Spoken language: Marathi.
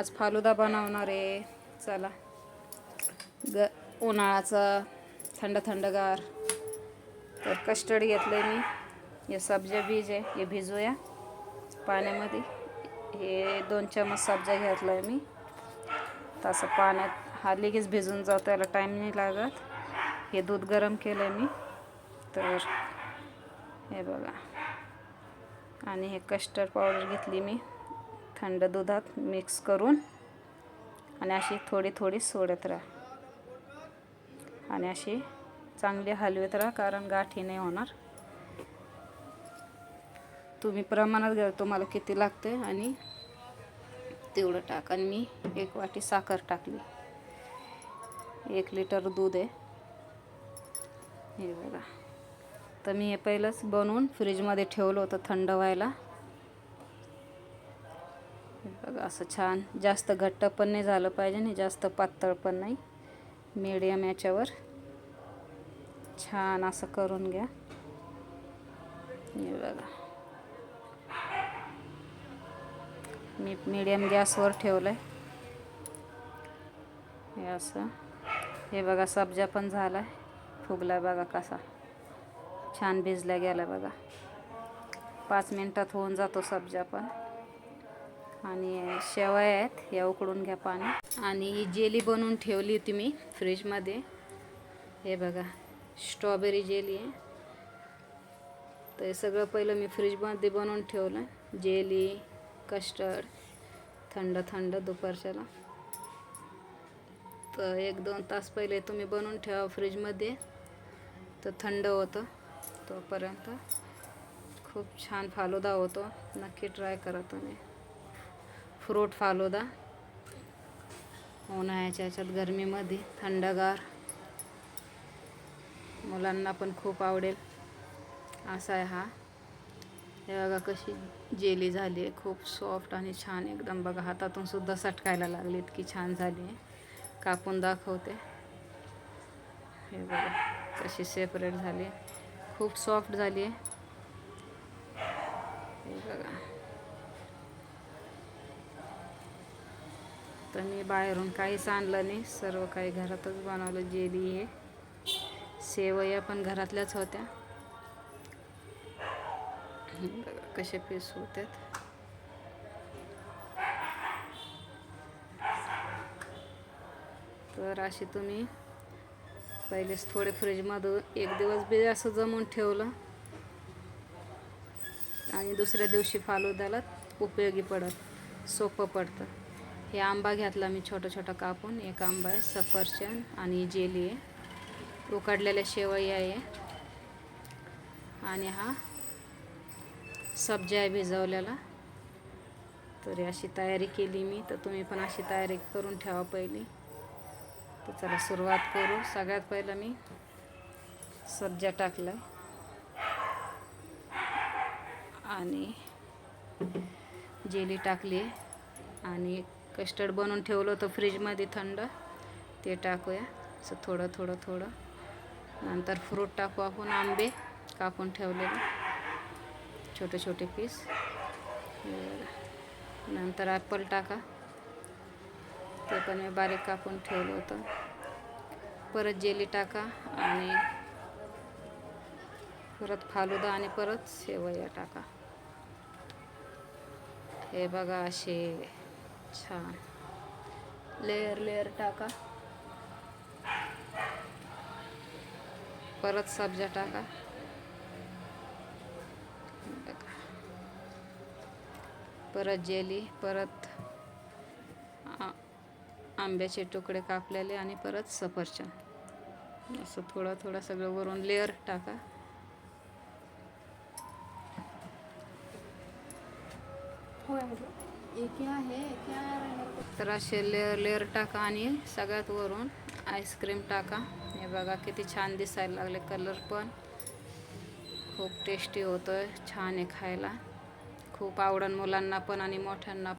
आज फालुदा बनवणार आहे. चला. ग उन्हाळ्याचा थंड थंडगार. तर कस्टर्ड घेतलं आहे मी. हे सब्जा बीज आहे हे भिजूया. पाण्यामध्ये हे दोन चमच सब्जा घेतला आहे मी. तसं पाण्यात हा लगेच भिजून जातो याला टाईम नाही लागत. हे दूध गरम केलं आहे मी. तर हे बघा. आणि हे कस्टर्ड पावडर घेतली मी. थंड दुधात मिक्स करून आणि अशी थोडी थोडी सोडत राहा. आणि अशी चांगली हलवत राहा कारण गाठी नाही होणार. तुम्ही प्रमाणात घ्या तुम्हाला किती लागते आणि तेवढं टाक. आणि मी एक वाटी साखर टाकली. एक लिटर दूध आहे. हे बघा. तर मी हे पहिलंच बनवून फ्रीजमध्ये ठेवलं होतं थंड व्हायला. बघा असं छान. जास्त घट्ट पण नाही झालं पाहिजे आणि जास्त पातळ पण नाही. मीडियम याच्यावर. छान असं करून घ्या. हे बघा. मी मीडियम गॅसवर ठेवलं आहे हे असं. हे बघा सब्जा पण झाला आहे फुगला बघा कसा. छान भिजला गेला बघा. पाच मिनटात होऊन जातो सब्जा पण. आणि शेवया आहेत या उकडून घ्या पाणी. आणि ही जेली बनवून ठेवली होती मी फ्रीजमध्ये. हे बघा स्ट्रॉबेरी जेली आहे. तर हे सगळं पहिलं मी फ्रीजमध्ये बनवून ठेवलं. जेली कस्टर्ड थंड थंड दुपारच्याला. तर एक दोन तास पहिले तुम्ही बनवून ठेवा फ्रीजमध्ये. तर थंड होतं तोपर्यंत. खूप छान फालुदा होतो. नक्की ट्राय करा तुम्ही. फ्रूट फालुदा उन्हाळ्याच्या याच्यात गरमीमध्ये थंडगार. मुलांना पण खूप आवडेल. असा आहे हा. हे बघा कशी जेली झाली आहे. खूप सॉफ्ट आणि छान एकदम. बघा हातातून सुद्धा सटकायला लागली इतकी छान झाली आहे. कापून दाखवते. हे बघा कशी सेपरेट झाली खूप सॉफ्ट झाली आहे. हे बघा. तर मी बाहेरून काहीच आणलं नाही. सर्व काही घरातच बनवलं. जेली हे सेवया पण घरातल्याच होत्या. कशा कसे पीस होत्यात. तर अशी तुम्ही पहिलेच थोडे फ्रीजमधून एक दिवस बी असं जमून ठेवलं. आणि दुसऱ्या दिवशी फालुद्याला उपयोगी पडत. सोपं पडतं. हे आंबा घेतला मी छोटा छोटा कापून एक आंबा आहे सफरचंद आणि जेली आहे. उकडलेल्या शेवया आहे. आणि हा सब्जा आहे भिजवलेला. तरी अशी तयारी केली मी. तर तुम्ही पण अशी तयारी करून ठेवा पहिली. तर चला सुरुवात करू. सगळ्यात पहिलं मी सब्जा टाकलं आणि जेली टाकली आणि कस्टर्ड बनवून ठेवलं होतं फ्रीजमध्ये थंड. ते टाकूया. असं थोडं थोडं थोडं. नंतर फ्रूट टाकू आपण आंबे कापून ठेवलेले. छोटे छोटे पीस नंतर ॲपल टाका. ते पण मी बारीक कापून ठेवलं होतं. परत जेली टाका आणि परत फालुदा आणि परत शेवया टाका. हे बघा असे. छान लेअर लेअर टाका. परत सब्जा टाका. परत जेली परत आंब्याचे तुकडे कापलेले आणि परत सफरचंद. असं थोडं थोडं सगळं वरून लेअर टाका. तर असे लेअर लेअर टाका आणि सगळ्यात वरून आईस्क्रीम टाका. हे बघा किती छान दिसायला लागले कलर पण. खूप टेस्टी होतं छान आहे खायला. खूप आवडन मुलांना पण आणि मोठ्यांना